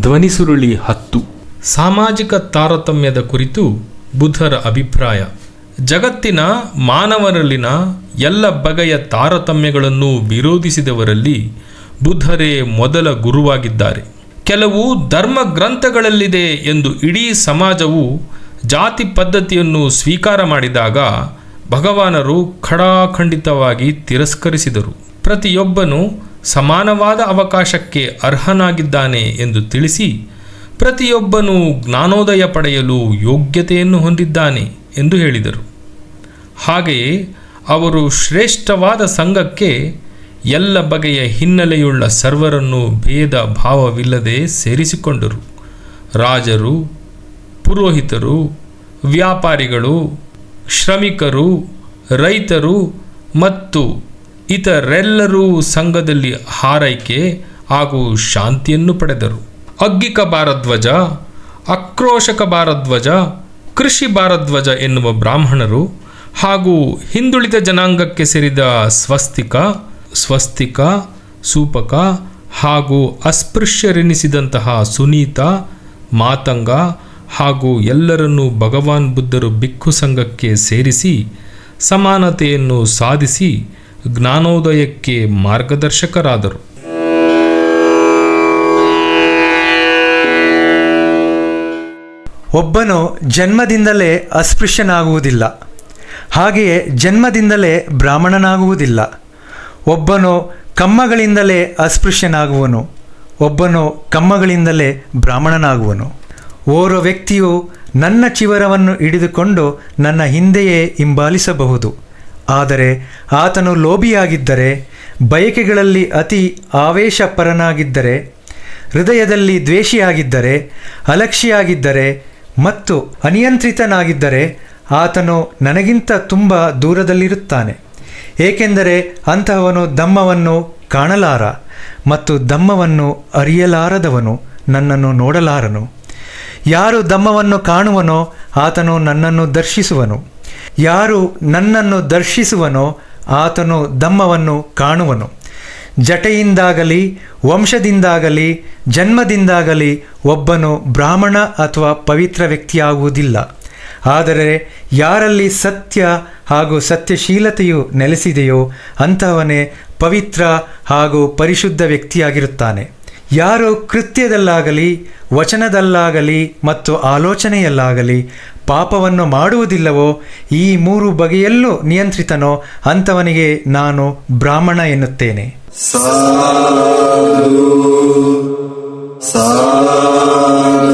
ಧ್ವನಿಸುರುಳಿ ಹತ್ತು. ಸಾಮಾಜಿಕ ತಾರತಮ್ಯದ ಕುರಿತು ಬುದ್ಧರ ಅಭಿಪ್ರಾಯ. ಜಗತ್ತಿನ ಮಾನವರಲ್ಲಿನ ಎಲ್ಲ ಬಗೆಯ ತಾರತಮ್ಯಗಳನ್ನು ವಿರೋಧಿಸಿದವರಲ್ಲಿ ಬುದ್ಧರೇ ಮೊದಲ ಗುರುವಾಗಿದ್ದಾರೆ. ಕೆಲವು ಧರ್ಮ ಗ್ರಂಥಗಳಲ್ಲಿದೆ ಎಂದು ಇಡೀ ಸಮಾಜವು ಜಾತಿ ಪದ್ಧತಿಯನ್ನು ಸ್ವೀಕಾರ ಮಾಡಿದಾಗ ಭಗವಾನರು ಖಡಾಖಂಡಿತವಾಗಿ ತಿರಸ್ಕರಿಸಿದರು. ಪ್ರತಿಯೊಬ್ಬನು ಸಮಾನವಾದ ಅವಕಾಶಕ್ಕೆ ಅರ್ಹನಾಗಿದ್ದಾನೆ ಎಂದು ತಿಳಿಸಿ ಪ್ರತಿಯೊಬ್ಬನು ಜ್ಞಾನೋದಯ ಪಡೆಯಲು ಯೋಗ್ಯತೆಯನ್ನು ಹೊಂದಿದ್ದಾನೆ ಎಂದು ಹೇಳಿದರು. ಹಾಗೆಯೇ ಅವರು ಶ್ರೇಷ್ಠವಾದ ಸಂಘಕ್ಕೆ ಎಲ್ಲ ಬಗೆಯ ಹಿನ್ನೆಲೆಯುಳ್ಳ ಸರ್ವರನ್ನು ಭೇದ ಭಾವವಿಲ್ಲದೆ ಸೇರಿಸಿಕೊಂಡರು. ರಾಜರು, ಪುರೋಹಿತರು, ವ್ಯಾಪಾರಿಗಳು, ಶ್ರಮಿಕರು, ರೈತರು ಮತ್ತು ಇತರೆಲ್ಲರೂ ಸಂಘದಲ್ಲಿ ಹಾರೈಕೆ ಹಾಗೂ ಶಾಂತಿಯನ್ನು ಪಡೆದರು. ಅಗ್ಗಿಕ ಭಾರದ್ವಜ, ಆಕ್ರೋಶಕ ಭಾರದ್ವಜ, ಕೃಷಿ ಭಾರದ್ವಜ ಎನ್ನುವ ಬ್ರಾಹ್ಮಣರು ಹಾಗೂ ಹಿಂದುಳಿದ ಜನಾಂಗಕ್ಕೆ ಸೇರಿದ ಸ್ವಸ್ತಿಕ ಸ್ವಸ್ತಿಕ, ಸೂಪಕ ಹಾಗೂ ಅಸ್ಪೃಶ್ಯರೆನಿಸಿದಂತಹ ಸುನೀತ, ಮಾತಂಗ ಹಾಗೂ ಎಲ್ಲರನ್ನೂ ಭಗವಾನ್ ಬುದ್ಧರು ಬಿಕ್ಕು ಸಂಘಕ್ಕೆ ಸೇರಿಸಿ ಸಮಾನತೆಯನ್ನು ಸಾಧಿಸಿ ಜ್ಞಾನೋದಯಕ್ಕೆ ಮಾರ್ಗದರ್ಶಕರಾದರು. ಒಬ್ಬನು ಜನ್ಮದಿಂದಲೇ ಅಸ್ಪೃಶ್ಯನಾಗುವುದಿಲ್ಲ. ಹಾಗೆಯೇ ಜನ್ಮದಿಂದಲೇ ಬ್ರಾಹ್ಮಣನಾಗುವುದಿಲ್ಲ. ಒಬ್ಬನು ಕಮ್ಮಗಳಿಂದಲೇ ಅಸ್ಪೃಶ್ಯನಾಗುವನು. ಒಬ್ಬನು ಕಮ್ಮಗಳಿಂದಲೇ ಬ್ರಾಹ್ಮಣನಾಗುವನು. ಓರ್ವ ವ್ಯಕ್ತಿಯು ನನ್ನ ಚಿವರವನ್ನು ಹಿಡಿದುಕೊಂಡು ನನ್ನ ಹಿಂದೆಯೇ ಹಿಂಬಾಲಿಸಬಹುದು. ಆದರೆ ಆತನು ಲೋಭಿಯಾಗಿದ್ದರೆ, ಬಯಕೆಗಳಲ್ಲಿ ಅತಿ ಆವೇಶಪರನಾಗಿದ್ದರೆ, ಹೃದಯದಲ್ಲಿ ದ್ವೇಷಿಯಾಗಿದ್ದರೆ ಅಲಕ್ಷಿಯಾಗಿದ್ದರೆ ಮತ್ತು ಅನಿಯಂತ್ರಿತನಾಗಿದ್ದರೆ ಆತನು ನನಗಿಂತ ತುಂಬ ದೂರದಲ್ಲಿರುತ್ತಾನೆ. ಏಕೆಂದರೆ ಅಂತಹವನು ದಮ್ಮವನ್ನು ಕಾಣಲಾರ ಮತ್ತು ದಮ್ಮವನ್ನು ಅರಿಯಲಾರದವನು ನನ್ನನ್ನು ನೋಡಲಾರನು. ಯಾರು ದಮ್ಮವನ್ನು ಕಾಣುವನೋ ಆತನು ನನ್ನನ್ನು ದರ್ಶಿಸುವನು. ಯಾರು ನನ್ನನ್ನು ದರ್ಶಿಸುವನೋ ಆತನು ದಮ್ಮವನ್ನು ಕಾಣುವನು. ಜಟೆಯಿಂದಾಗಲಿ, ವಂಶದಿಂದಾಗಲಿ, ಜನ್ಮದಿಂದಾಗಲಿ ಒಬ್ಬನು ಬ್ರಾಹ್ಮಣ ಅಥವಾ ಪವಿತ್ರ ವ್ಯಕ್ತಿಯಾಗುವುದಿಲ್ಲ. ಆದರೆ ಯಾರಲ್ಲಿ ಸತ್ಯ ಹಾಗೂ ಸತ್ಯಶೀಲತೆಯು ನೆಲೆಸಿದೆಯೋ ಅಂತಹವನೇ ಪವಿತ್ರ ಹಾಗೂ ಪರಿಶುದ್ಧ ವ್ಯಕ್ತಿಯಾಗಿರುತ್ತಾನೆ. ಯಾರು ಕೃತ್ಯದಲ್ಲಾಗಲಿ, ವಚನದಲ್ಲಾಗಲಿ ಮತ್ತು ಆಲೋಚನೆಯಲ್ಲಾಗಲಿ ಪಾಪವನ್ನು ಮಾಡುವುದಿಲ್ಲವೋ, ಈ ಮೂರು ಬಗೆಯಲ್ಲೂ ನಿಯಂತ್ರಿತನೋ, ಅಂಥವನಿಗೆ ನಾನು ಬ್ರಾಹ್ಮಣ ಎನ್ನುತ್ತೇನೆ. ಸಾಧು